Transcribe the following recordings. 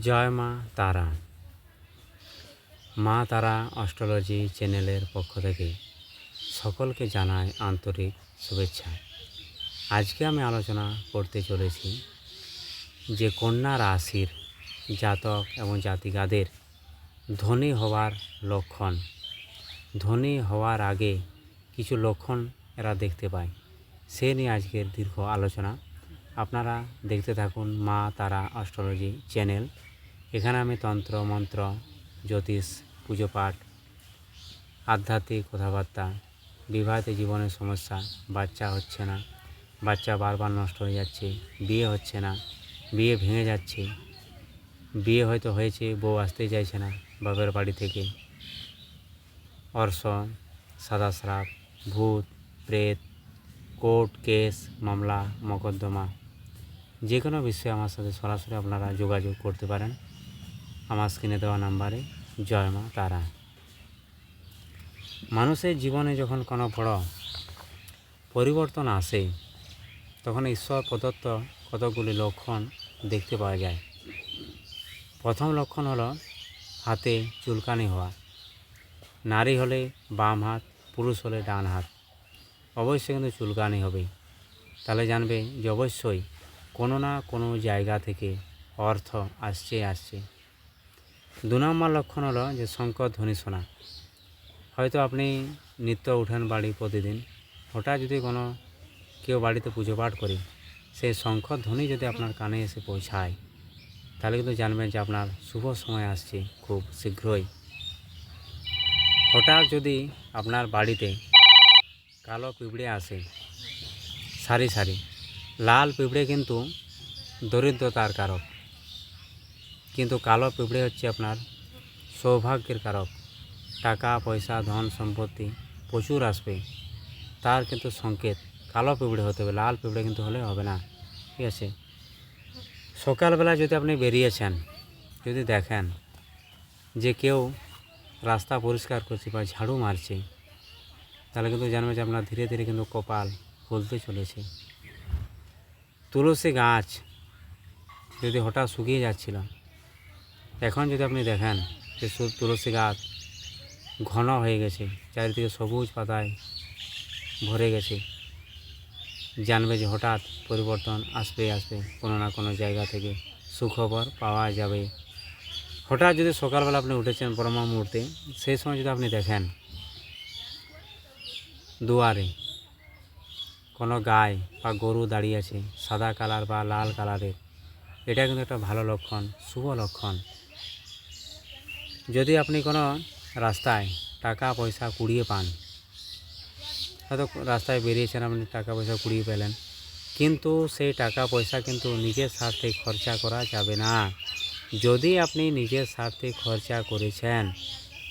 জয় মা তারা। মা তারা অস্ট্রোলজি চ্যানেলের পক্ষ থেকে সকলকে জানাই আন্তরিক শুভেচ্ছা। আজকে আমি আলোচনা করতে চলেছি যে কন্যা রাশির জাতক এবং জাতিকাদের ধনী হওয়ার লক্ষণ। ধনী হওয়ার আগে কিছু লক্ষণ এরা দেখতে পায়। সে নিয়ে আজকের দীর্ঘ আলোচনা। আপনারা দেখতে থাকুন মা তারা অস্ট্রোলজি চ্যানেল। এখানে আমি তন্ত্র, মন্ত্র, জ্যোতিষ, পুজো পাঠ, আধ্যাত্মিক কথাবার্তা, বিবাহিত জীবনের সমস্যা, বাচ্চা হচ্ছে না, বাচ্চা বারবার নষ্ট হয়ে যাচ্ছে, বিয়ে হচ্ছে না, বিয়ে ভেঙে যাচ্ছে, বিয়ে হয়তো হয়েছে, বউ আসতে চাইছে না বাপের বাড়ি থেকে। অর্শ, সাদা শ্রাপ ভূত, প্রেত, কোর্ট, কেস, মামলা, মকদ্দমা, যে কোনো বিষয়ে আমার সাথে সরাসরি আপনারা যোগাযোগ করতে পারেন। আমার স্ক্রিনে দেওয়া নাম্বারে। জয় মা তারা। মানুষের জীবনে যখন কোনো বড় পরিবর্তন আসে, তখন ঈশ্বর প্রদত্ত কতগুলি লক্ষণ দেখতে পাওয়া যায়। প্রথম লক্ষণ হলো হাতে চুলকানি হওয়া। নারী হলে বাম হাত, পুরুষ হলে ডান হাত। অবশ্যই কিন্তু চুলকানি হবে। তাহলে জানবে যে অবশ্যই কোনো না কোনো জায়গা থেকে অর্থ আসছে আসছে। দু নম্বর লক্ষণ হলো যে শঙ্কর ধ্বনি শোনা। হয়তো আপনি নিত্য উঠেন বাড়ি প্রতিদিন, হঠাৎ যদি কোনো কেউ বাড়িতে পুজো পাঠ করি, সেই শঙ্কর ধ্বনি যদি আপনার কানে এসে পৌঁছায়, তাহলে কিন্তু জানবেন যে আপনার শুভ সময় আসছে খুব শীঘ্রই। হঠাৎ যদি আপনার বাড়িতে কালো পিঁপড়ে আসে, সারি সারি, লাল পিঁপড়ে কিন্তু দরিদ্রতার কারক। কিন্তু কালো পিঁপড়ে হচ্ছে আপনার সৌভাগ্যের কারক। টাকা, পয়সা, ধন, সম্পত্তি প্রচুর আসবে। তার কিন্তু সংকেত, কালো পিঁপড়ে হতে হবে, লাল পিঁপড়ে কিন্তু হলে হবে না। ঠিক আছে? সকালবেলা যদি আপনি বেরিয়েছেন, যদি দেখেন যে কেউ রাস্তা পরিষ্কার করছে বা ঝাড়ু মারছে, তাহলে কিন্তু জানবে যে আপনার ধীরে ধীরে কিন্তু কপাল খুলতে চলেছে। তুলসী গাছ যদি হঠাৎ শুকিয়ে যাচ্ছিল এখন যদি আপনি দেখেন যে তুলসী গাছ ঘন হয়ে গেছে, চারিদিকে সবুজ পাতায় ভরে গেছে, জানবে যে হঠাৎ পরিবর্তন আসবে আসবে, কোনো না কোনো জায়গা থেকে সুখবর পাওয়া যাবে। হঠাৎ যদি সকালবেলা আপনি উঠেছেন ব্রহ্মা মুহূর্তে, সেই সময় যদি আপনি দেখেন দুয়ারে কোনো গায়ে বা গরু দাঁড়িয়ে আছে, সাদা কালার বা লাল কালারের, এটা কিন্তু একটা ভালো লক্ষণ, শুভ লক্ষণ। যদি আপনি কোনো রাস্তায় টাকা পয়সা কুড়িয়ে পান, হয়তো রাস্তায় বেরিয়েছেন, আপনি টাকা পয়সা কুড়িয়ে পেলেন, কিন্তু সেই টাকা পয়সা কিন্তু নিজের স্বার্থে খরচা করা যাবে না। যদি আপনি নিজের স্বার্থে খরচা করেছেন,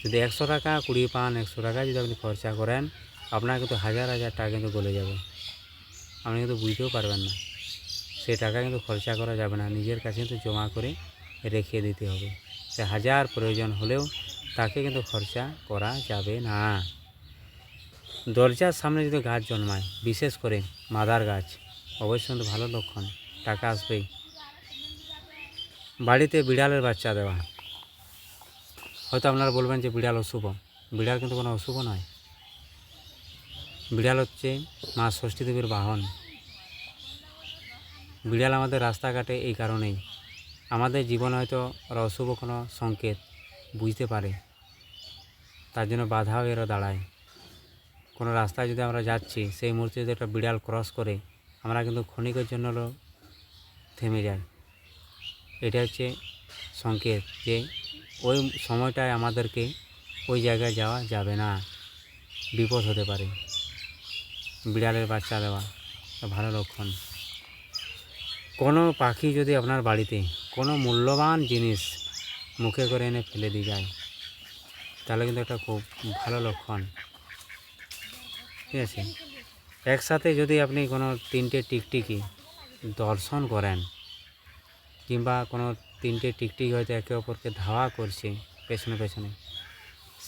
যদি একশো টাকা কুড়িয়ে পান, একশো টাকা যদি আপনি খরচা করেন, আপনার কিন্তু হাজার হাজার টাকা কিন্তু গলে যাবে। আপনি কিন্তু বুঝতেও পারবেন না। সেই টাকা কিন্তু খরচা করা যাবে না। নিজের কাছে কিন্তু জমা করে রেখে দিতে হবে। সে হাজার প্রয়োজন হলেও তাকে কিন্তু খরচা করা যাবে না। দরজার সামনে যদি গাছ জন্মায়, বিশেষ করে মাদার গাছ, অবশ্যই কিন্তু ভালো লক্ষণ, টাকা আসবেই। বাড়িতে বিড়ালের বাচ্চা দেওয়া। হয়তো আপনারা বলবেন যে বিড়াল অশুভ। বিড়াল কিন্তু কোনো অশুভ নয়। বিড়াল হচ্ছে মা ষষ্ঠী দেবীর বাহন। বিড়াল আমাদের রাস্তাঘাটে এই কারণেই। আমাদের জীবনে হয়তো ওরা অশুভ কোনো সংকেত বুঝতে পারে। তার জন্য বাধাও এরা দাঁড়ায়। কোনো রাস্তায় যদি আমরা যাচ্ছি, সেই মুহূর্তে যদি একটা বিড়াল ক্রস করে, আমরা কিন্তু ক্ষণিকের জন্য থেমে যাই। এটা হচ্ছে সংকেত যে ওই সময়টায় আমাদেরকে ওই জায়গায় যাওয়া যাবে না। বিপদ হতে পারে। বিড়ালের বাচ্চা দেওয়া ভালো লক্ষণ। কোনো পাখি যদি আপনার বাড়িতে কোনো মূল্যবান জিনিস মুখে করে এনে ফেলে দিয়ে যায়। তাহলে কিন্তু একটা খুব ভালো লক্ষণ। ঠিক আছে? একসাথে যদি আপনি কোনো তিনটে টিকটিকি দর্শন করেন, কিংবা কোনো তিনটে টিকটিকি হয়তো একে অপরকে ধাওয়া করছে পেছনে পেছনে,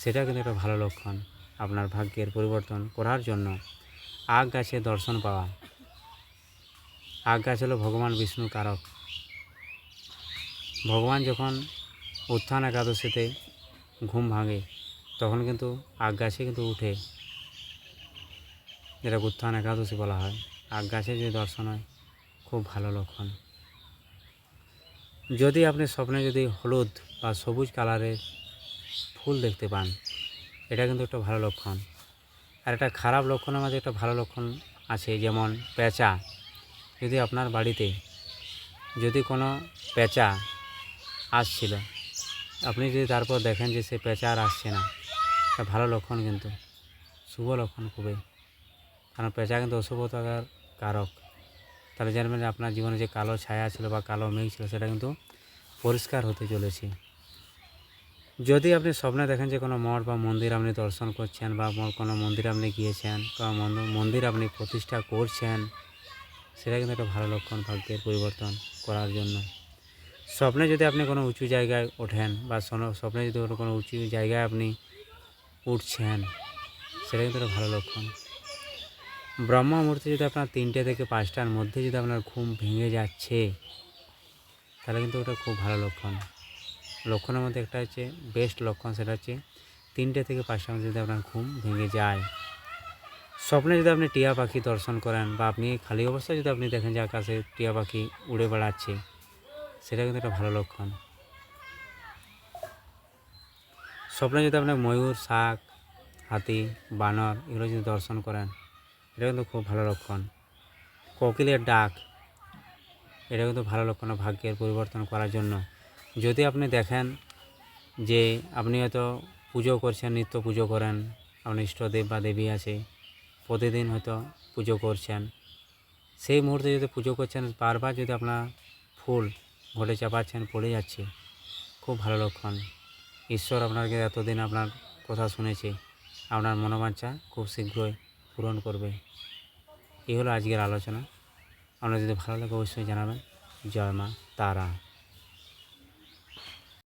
সেটা কিন্তু একটা ভালো লক্ষণ। আপনার ভাগ্যের পরিবর্তন করার জন্য আগ গাছে দর্শন পাওয়া। আগ গাছ হলো ভগবান বিষ্ণু কারক। ভগবান যখন উত্থান একাদশীতে ঘুম ভাঙে, তখন কিন্তু আগ গাছে কিন্তু উঠে যেটা উত্থান একাদশী বলা হয়। আগ গাছে যদি দর্শন হয়, খুব ভালো লক্ষণ। যদি আপনি স্বপ্নে যদি হলুদ বা সবুজ কালারের ফুল দেখতে পান, এটা কিন্তু একটা ভালো লক্ষণ। আর একটা খারাপ লক্ষণের মাঝে একটা ভালো লক্ষণ আছে, যেমন পেঁচা। যদি আপনার বাড়িতে যদি কোনো পেঁচা আসছিল। আপনি যদি তারপর দেখেন যে সে পেঁচা আর আসছে না এটা ভালো লক্ষণ কিন্তু, শুভ লক্ষণ খুবই। কারণ পেঁচা কিন্তু অশুভতার কারক। তাহলে জানবেন যে আপনার জীবনে যে কালো ছায়া ছিল বা কালো মেঘ ছিল, সেটা কিন্তু পরিষ্কার হতে চলেছে। যদি আপনি স্বপ্নে দেখেন যে কোনো মঠ বা মন্দির আপনি দর্শন করছেন বা কোনো মন্দির আপনি গিয়েছেন বা মন্দ- মন্দির আপনি প্রতিষ্ঠা করছেন, সেটা কিন্তু একটা ভালো লক্ষণ, ভাগ্যের পরিবর্তন করার জন্য। স্বপ্নে যদি আপনি কোনো উঁচু জায়গায় ওঠেন বা স্বপ্নে যদি কোনো- উঁচু জায়গায় আপনি উঠছেন, সেটা কিন্তু একটা ভালো লক্ষণ। ব্রহ্ম মুহূর্তে যদি আপনার তিনটে থেকে পাঁচটার মধ্যে যদি আপনার ঘুম ভেঙে যাচ্ছে, তাহলে কিন্তু ওটা খুব ভালো লক্ষণ। লক্ষণের মধ্যে একটা হচ্ছে বেস্ট লক্ষণ, সেটা হচ্ছে তিনটে থেকে পাঁচটার মধ্যে যদি আপনার ঘুম ভেঙে যায়। স্বপ্নে যদি আপনি টিয়া পাখি দর্শন করেন বা আপনি খালি অবস্থায় যদি আপনি দেখেন যে আকাশে টিয়া পাখি উড়ে বেড়াচ্ছে সেটা কিন্তু একটা ভালো লক্ষণ। স্বপ্নে যদি আপনি ময়ূর, শাক, হাতি, বানর এগুলো যদি দর্শন করেন, এটা কিন্তু খুব ভালো লক্ষণ। কোকিলের ডাক, এটা কিন্তু ভালো লক্ষণ, ভাগ্যের পরিবর্তন করার জন্য। যদি আপনি দেখেন যে আপনি হয়তো পুজো করছেন, নিত্য পুজো করেন, আপনার ইষ্টদেব বা দেবী আছে, প্রতিদিন হয়তো পুজো করছেন, সেই মুহূর্তে যদি পুজো করছেন, বারবার যদি আপনার ফুল ঘটে চাপাচ্ছেন, পড়ে যাচ্ছে। খুব ভালো লক্ষণ। ঈশ্বর আপনাকে এতদিন আপনার কথা শুনেছে। আপনার মনোবাঞ্ছা খুব শীঘ্রই পূরণ করবে। এই হলো আজকের আলোচনা। আপনার যদি ভালো লাগে অবশ্যই জানাবেন। জয় মা, তারা।